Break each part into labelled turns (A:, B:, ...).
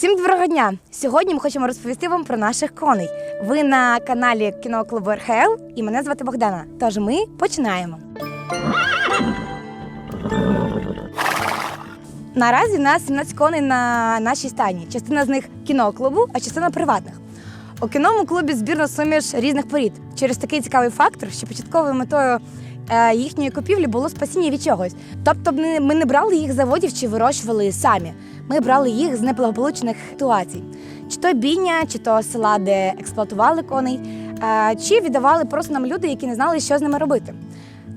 A: Всім доброго дня! Сьогодні ми хочемо розповісти вам про наших коней. Ви на каналі кіноклубу РХЛ і мене звати Богдана. Тож ми починаємо. Наразі у нас 17 коней на нашій стані. Частина з них кіноклубу, а частина приватних. У кіному клубі збірна суміш різних порід. Через такий цікавий фактор, що початковою метою е, їхньої купівлі було спасіння від чогось. Тобто ми ми не брали їх заводів чи вирощували самі. Ми брали їх з неблагополучних ситуацій. Чи то бійня, чи то села, де експлуатували коней, е, чи віддавали просто нам люди, які не знали, що з ними робити.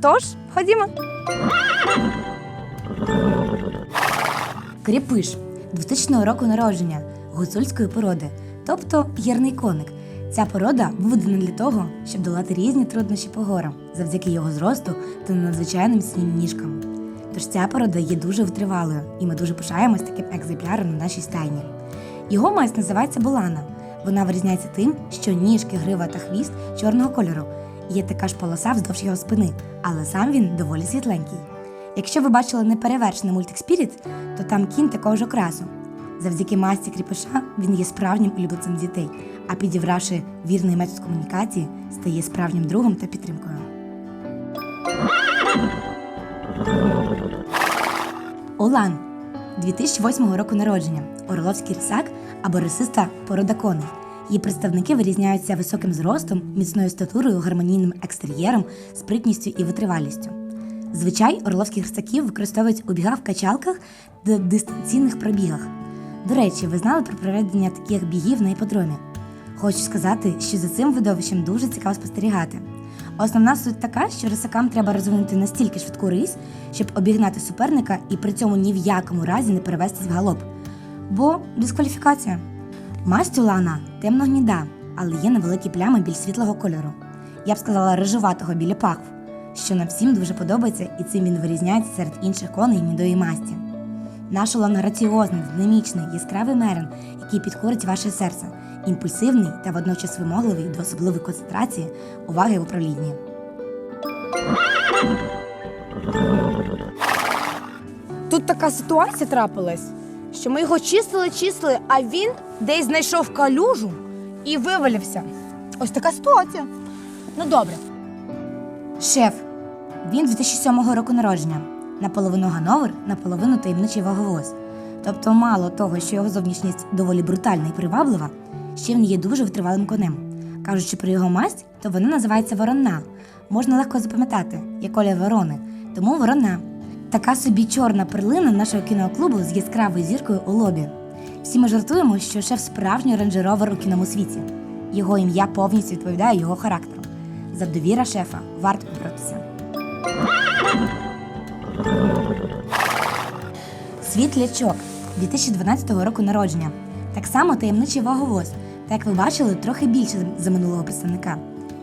A: Тож, ходімо. Кріпиш 2000 року народження гуцульської породи, тобто гірний коник. Ця порода виведена для того, щоб долати різні труднощі по горам, завдяки його зросту та надзвичайним міцним ніжкам. Тож ця порода є дуже витривалою, і ми дуже пишаємось таким екземпляром на нашій стайні. Його масть називається Булана. Вона вирізняється тим, що ніжки, грива та хвіст чорного кольору. Є така ж полоса вздовж його спини, але сам він доволі світленький. Якщо ви бачили неперевершений мультик Спіріт, то там кінь такого ж окрасу. Завдяки масті кріпиша він є справжнім улюбленцем дітей, а підібравши вірний метод комунікації, стає справжнім другом та підтримкою. Олан 2008 року народження. Орловський рисак або рисиста порода коней. Її представники вирізняються високим зростом, міцною статурою, гармонійним екстер'єром, спритністю і витривалістю. Звичай орловських рисаків використовують у бігах качалках та дистанційних пробігах. До речі, ви знали про проведення таких бігів на іподромі? Хочу сказати, що за цим видовищем дуже цікаво спостерігати. Основна суть така, що рисакам треба розвинути настільки швидку рись, щоб обігнати суперника і при цьому ні в якому разі не перевестись в галоп. Бо дискваліфікація. Масть у лана темно-гніда, але є невеликі плями більш світлого кольору. Я б сказала рижуватого біля пахв, що нам всім дуже подобається, і цим він вирізняється серед інших коней гнідої масті. Наш улан граціозний, динамічний, яскравий мерин, який підкорить ваше серце, імпульсивний та водночас вимогливий до особливої концентрації, уваги в управлінні. Тут така ситуація трапилась, що ми його чистили, чистили, а він десь знайшов калюжу і вивалився. Ось така ситуація. Ну добре. Шеф. Він 2007 року народження. Наполовину гановер, наполовину таємничий ваговоз. Тобто, мало того, що його зовнішність доволі брутальна і приваблива, ще він є дуже витривалим конем. Кажучи про його масть, то вона називається воронна. Можна легко запам'ятати, як колір ворони, тому воронна. Така собі чорна перлина нашого кіноклубу з яскравою зіркою у лобі. Всі ми жартуємо, що шеф справжній рейнджеровер у кіному світі. Його ім'я повністю відповідає його характеру. За довіра шефа варто поборотися. Світлячок 2012 року народження. Так само таємничий ваговоз. Та як ви бачили, трохи більше за минулого представника.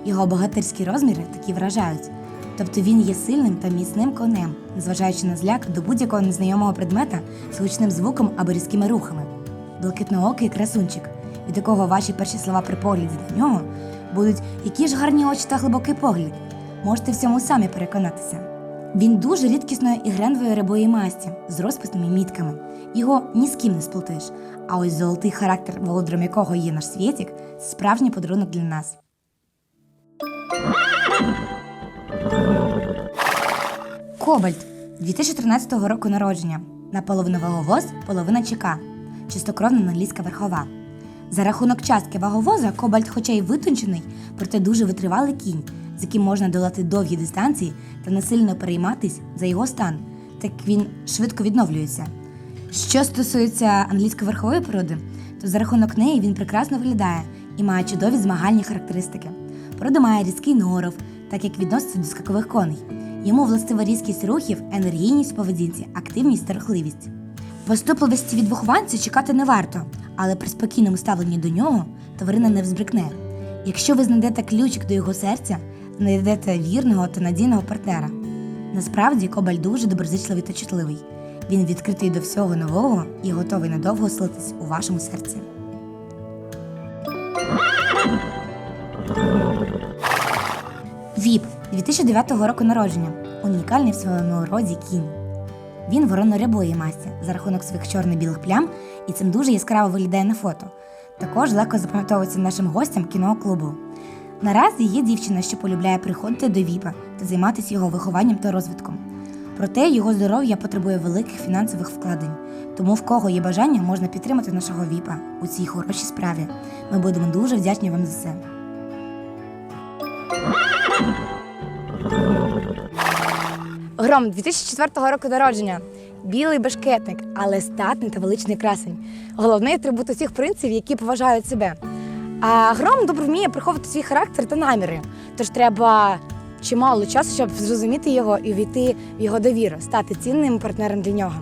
A: Його богатирські розміри такі вражають. Тобто він є сильним та міцним конем, незважаючи на зляк до будь-якого незнайомого предмета з гучним звуком або різкими рухами. Блакитноокий красунчик, від якого ваші перші слова при погляді на нього будуть які ж гарні очі та глибокий погляд. Можете в цьому самі переконатися. Він дуже рідкісної і грендової рябої масті з розписними мітками. Його ні з ким не сплутаєш. А ось золотий характер, володарем якого є наш світік, справжній подарунок для нас. Кобальт 2013 року народження. Наполовину ваговоз, половина ЧК. Чистокровна англійська верхова. За рахунок частки ваговоза Кобальт, хоча й витончений, проте дуже витривалий кінь, з яким можна долати довгі дистанції та не сильно перейматись за його стан, так він швидко відновлюється. Що стосується англійської верхової породи, то за рахунок неї він прекрасно виглядає і має чудові змагальні характеристики. Порода має різкий норов, так як відноситься до скакових коней. Йому властива різкість рухів, енергійність в поведінці, активність та рухливість. Поступливості від вихованця чекати не варто, але при спокійному ставленні до нього тварина не взбрикне. Якщо ви знайдете ключик до його серця, знайдете вірного та надійного партнера. Насправді Кобаль дуже доброзичливий та чутливий. Він відкритий до всього нового і готовий надовго оселитись у вашому серці. Віп 2009 року народження. Унікальний в своєму роді кінь. Він воронно-рябої масті за рахунок своїх чорно-білих плям, і цим дуже яскраво виглядає на фото. Також легко запам'ятовується нашим гостям кіноклубу. Наразі є дівчина, що полюбляє приходити до Віпа та займатися його вихованням та розвитком. Проте його здоров'я потребує великих фінансових вкладень. Тому в кого є бажання, можна підтримати нашого Віпа у цій хорошій справі. Ми будемо дуже вдячні вам за це. Гром 2004 року народження. Білий бешкетник, але статний та величний красень. Головний атрибут усіх принців, які поважають себе. А гром добре вміє приховувати свій характер та наміри. Тож треба чимало часу, щоб зрозуміти його і війти в його довіру, стати цінним партнером для нього.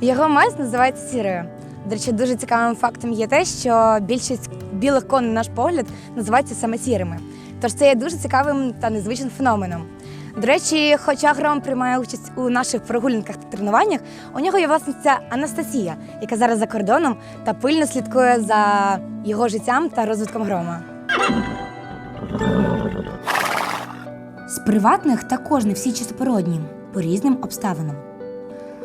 A: Його мазь називається сірою. До речі, дуже цікавим фактом є те, що більшість білих коней, на наш погляд, називаються саме сірими. Тож це є дуже цікавим та незвичним феноменом. До речі, хоча Гром приймає участь у наших прогулянках та тренуваннях, у нього є власниця Анастасія, яка зараз за кордоном та пильно слідкує за його життям та розвитком грома. Приватних також не всі чистопородні по різним обставинам.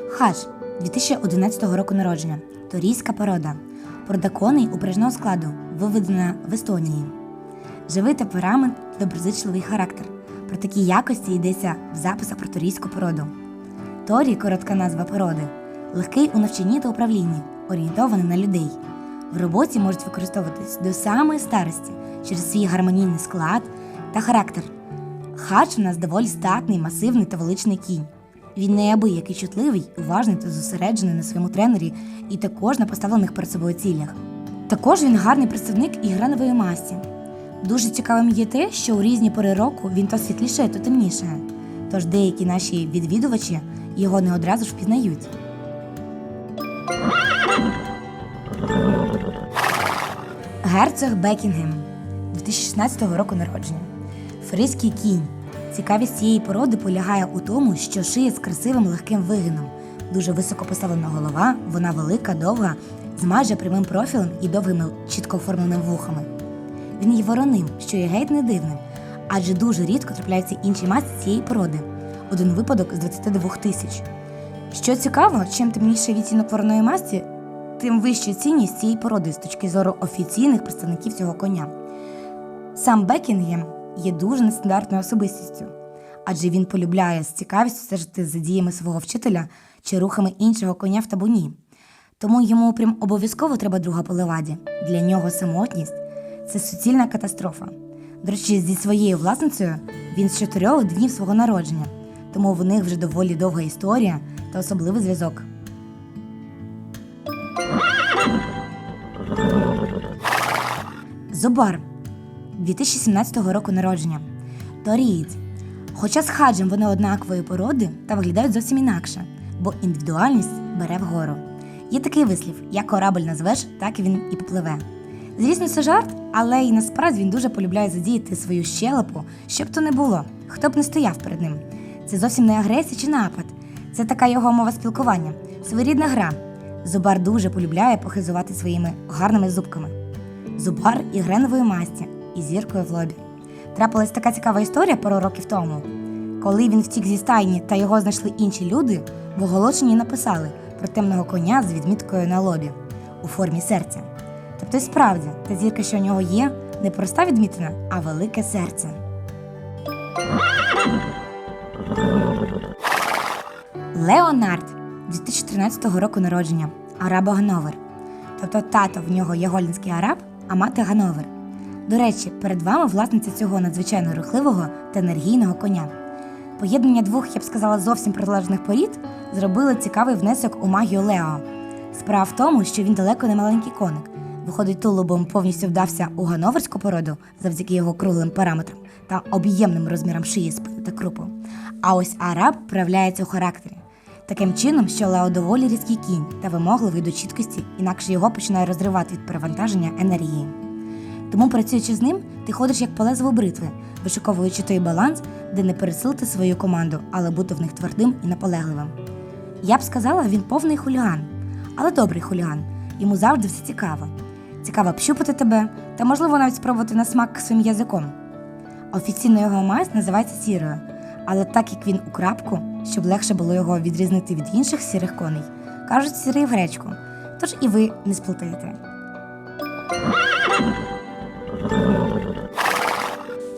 A: Хадж 2011 року народження. Торійська порода. Порода упряжного складу, виведена в Естонії. Живий темперамент, доброзичливий характер. Про такі якості йдеться в записах про торійську породу. Торі коротка назва породи. Легкий у навчанні та управлінні, орієнтований на людей. В роботі можуть використовуватись до самої старості через свій гармонійний склад та характер. Хадж у нас доволі статний, масивний та величний кінь. Він неабиякий чутливий, уважний та зосереджений на своєму тренері і також на поставлених перед собою цілях. Також він гарний представник ігранової масті. Дуже цікавим є те, що у різні пори року він то світлішає, то темнішає. Тож деякі наші відвідувачі його не одразу ж впізнають. Герцог Бекінгем 2016 року народження. Фризький кінь. Цікавість цієї породи полягає у тому, що шиє з красивим легким вигином. Дуже високо поставлена голова, вона велика, довга, з майже прямим профілем і довгими чітко оформленими вухами. Він є вороним, що є геть не дивним, адже дуже рідко трапляються інші масті цієї породи. Один випадок з 22 тисяч. Що цікаво, чим темніший відтінок вороної масті, тим вища цінність цієї породи з точки зору офіційних представників цього коня. Сам Бекінгем є дуже нестандартною особистістю, адже він полюбляє з цікавістю стежити за діями свого вчителя чи рухами іншого коня в табуні. Тому йому прям обов'язково треба друга по леваді. Для нього самотність це суцільна катастрофа. До речі, зі своєю власницею він з чотирьох днів свого народження, тому в них вже доволі довга історія та особливий зв'язок. Зубар 2017 року народження. Торієць. Хоча з хаджем вони однакової породи та виглядають зовсім інакше, бо індивідуальність бере вгору. Є такий вислів: як корабль назвеш, так він і попливе. Звісно, це жарт, але і насправді він дуже полюбляє задіяти свою щелепу, щоб то не було, хто б не стояв перед ним. Це зовсім не агресія чи напад. Це така його мова спілкування, своєрідна гра. Зубар дуже полюбляє похизувати своїми гарними зубками. Зубар і гренової масті, і зіркою в лобі. Трапилась така цікава історія пару років тому. Коли він втік зі стайні та його знайшли інші люди, в оголошенні написали про темного коня з відміткою на лобі у формі серця. Тобто, справді, та зірка, що у нього є, не проста відмітина, а велике серце. Леонард 2013 року народження. Арабо Гановер. Тобто тато в нього є голландський араб, а мати Гановер. До речі, перед вами власниця цього надзвичайно рухливого та енергійного коня. Поєднання двох, я б сказала, зовсім протилежних порід зробили цікавий внесок у магію Лео. Справа в тому, що він далеко не маленький коник. Виходить, тулубом повністю вдався у гановерську породу завдяки його круглим параметрам та об'ємним розмірам шиї спини та крупу. А ось араб проявляється у характері. Таким чином, що Лео доволі різкий кінь та вимогливий до чіткості, інакше його починає розривати від перевантаження енергії. Тому, працюючи з ним, ти ходиш як по лезву бритви, вишуковуючи той баланс, де не пересилити свою команду, але бути в них твердим і наполегливим. Я б сказала, він повний хуліган, але добрий хуліган. Йому завжди все цікаво. Цікаво общупати тебе та, можливо, навіть спробувати на смак своїм язиком. Офіційно його мазь називається сірою, але так як він у крапку, щоб легше було його відрізнити від інших сірих коней. Кажуть сірий в гречку, тож і ви не сплутаєте.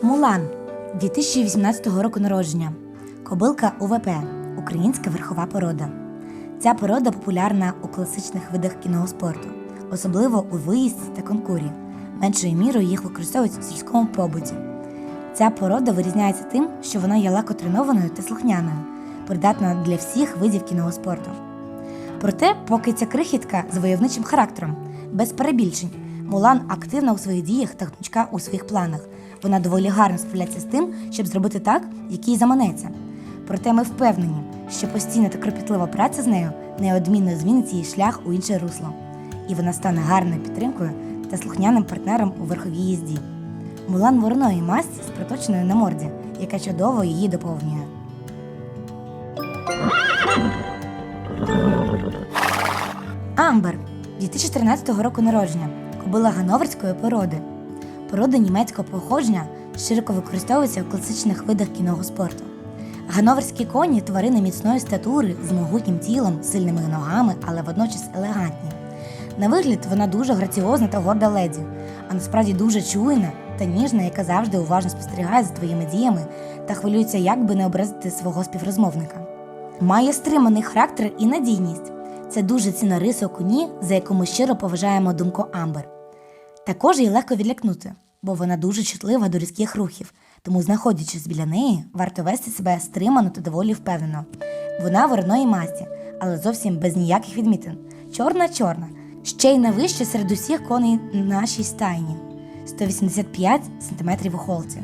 A: Мулан 2018 року народження. Кобилка УВП українська верхова порода. Ця порода популярна у класичних видах кінного спорту, особливо у виїзді та конкурі. Меншою мірою їх використовують у сільському побуті. Ця порода вирізняється тим, що вона є легко тренованою та слухняною, придатна для всіх видів кінного спорту. Проте, поки ця крихітка з войовничим характером, без перебільшень, Мулан активна у своїх діях та гнучка у своїх планах. Вона доволі гарно справляється з тим, щоб зробити так, як їй заманеться. Проте ми впевнені, що постійна та кропітлива праця з нею неодмінно змінить її шлях у інше русло, і вона стане гарною підтримкою та слухняним партнером у верховій їзді. Мулан вороної масті з приточеною на морді, яка чудово її доповнює. Амбер 2013 року народження. Кобила гановерської породи. Порода німецького походження широко використовується у класичних видах кінного спорту. Гановерські коні тварини міцної статури з могутнім тілом, сильними ногами, але водночас елегантні. На вигляд вона дуже граціозна та горда леді, а насправді дуже чуйна та ніжна, яка завжди уважно спостерігає за твоїми діями та хвилюється, як би не образити свого співрозмовника. Має стриманий характер і надійність. Це дуже цінна риса коні, за яку ми щиро поважаємо думку Амбер. Також її легко відлякнути, бо вона дуже чутлива до різких рухів, тому, знаходячись біля неї, варто вести себе стримано та доволі впевнено. Вона вороної масті, але зовсім без ніяких відмітин. Чорна-чорна, ще й найвища серед усіх коней нашій стайні 185 см у холці.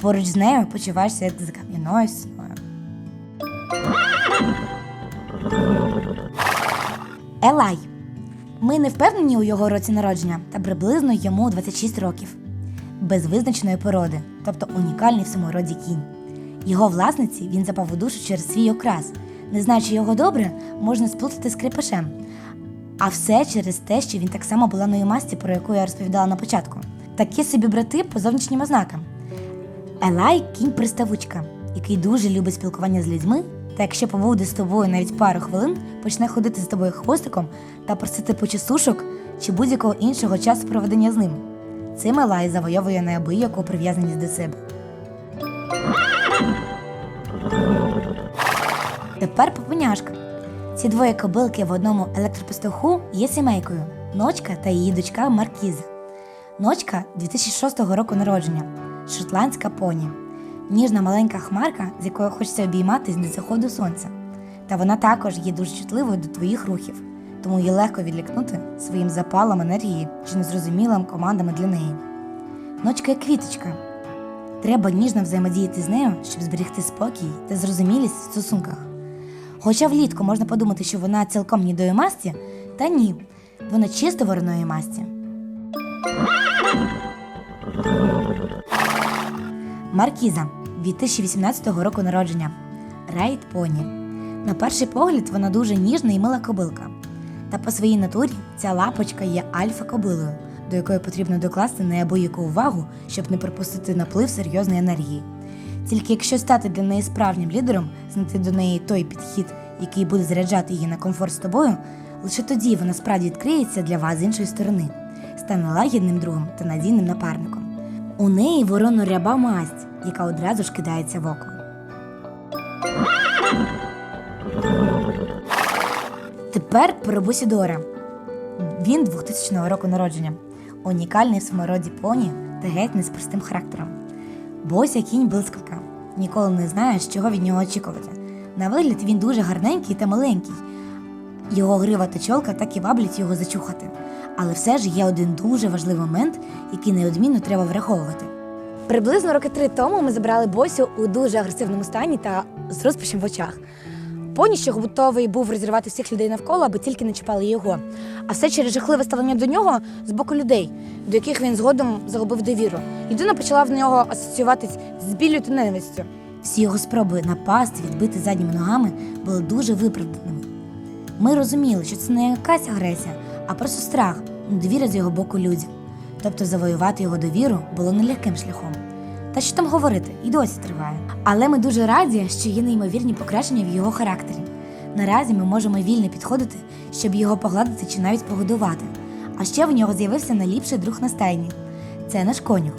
A: Поруч з нею почуваєшся як за кам'яною стіною. Елай. Ми не впевнені у його році народження та приблизно йому 26 років. Без визначеної породи, тобто унікальний в своєму роді кінь. Його власниці він запав у душу через свій окрас. Не знаючи його добре, можна сплутати з кріпашем. А все через те, що він так само була масті, про яку я розповідала на початку. Такі собі брати по зовнішнім ознакам. Елай кінь приставучка, який дуже любить спілкування з людьми, та якщо побуде з тобою навіть пару хвилин, почне ходити з тобою хвостиком та просити почесушок чи будь-якого іншого часу проведення з ним. Цим Елай завойовує неабияку прив'язаність до себе. Тепер попеняшка. Ці двоє кобилки в одному електропастуху є сімейкою Ночка та її дочка Маркіза. Ночка 2006 року народження, шотландська поні, ніжна маленька хмарка, з якою хочеться обійматись до заходу сонця. Та вона також є дуже чутливою до твоїх рухів, тому її легко відлікнути своїм запалом енергії чи незрозумілим командами для неї. Ночка як квіточка. Треба ніжно взаємодіяти з нею, щоб зберегти спокій та зрозумілість в стосунках. Хоча влітку можна подумати, що вона цілком нідої масті, та ні, вона чисто вороної масті. Маркіза 2018 року народження. Рейд поні. На перший погляд вона дуже ніжна і мила кобилка. Та по своїй натурі ця лапочка є альфа-кобилою, до якої потрібно докласти неабияку увагу, щоб не пропустити наплив серйозної енергії. Тільки якщо стати для неї справжнім лідером, знайти до неї той підхід, який буде заряджати її на комфорт з тобою, лише тоді вона справді відкриється для вас з іншої сторони, стане лагідним другом та надійним напарником. У неї вороно-ряба масть, яка одразу ж кидається в око. Тепер про Бусідора. Він 2000 року народження, унікальний в своєму роді поні та геть не з простим характером. Бося кінь блискавка. Ніколи не знаєш, чого від нього очікувати. На вигляд він дуже гарненький та маленький. Його грива та чолка так і ваблять його зачухати. Але все ж є один дуже важливий момент, який неодмінно треба враховувати. Приблизно роки три тому ми забрали Босю у дуже агресивному стані та з розпачем в очах. Поні, що готовий був розірвати всіх людей навколо, аби тільки не чіпали його. А все через жахливе ставлення до нього з боку людей, до яких він згодом загубив довіру. Людина почала в нього асоціюватись з біллю та ненавистю. Всі його спроби напасти, відбити задніми ногами були дуже виправданими. Ми розуміли, що це не якась агресія, а просто страх, недовіра з його боку людям. Тобто завоювати його довіру було нелегким шляхом. Та що там говорити, і досі триває. Але ми дуже раді, що є неймовірні покращення в його характері. Наразі ми можемо вільно підходити, щоб його погладити чи навіть погодувати. А ще в нього з'явився найліпший друг на стайні. Це наш конюх.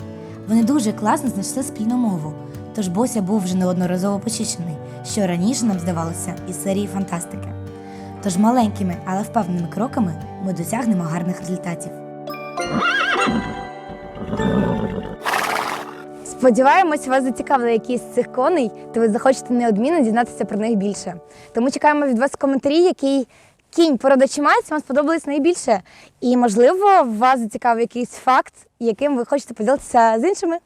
A: Вони дуже класно знайшли спільну мову. Тож Бося був вже неодноразово почищений, що раніше нам здавалося із серії фантастики. Тож маленькими, але впевненими кроками ми досягнемо гарних результатів.
B: Сподіваємось, вас зацікавили якісь з цих коней, то ви захочете неодмінно дізнатися про них більше. Тому чекаємо від вас коментарі, який кінь порода чимайць вам сподобались найбільше. І, можливо, вас зацікавив якийсь факт, яким ви хочете поділитися з іншими.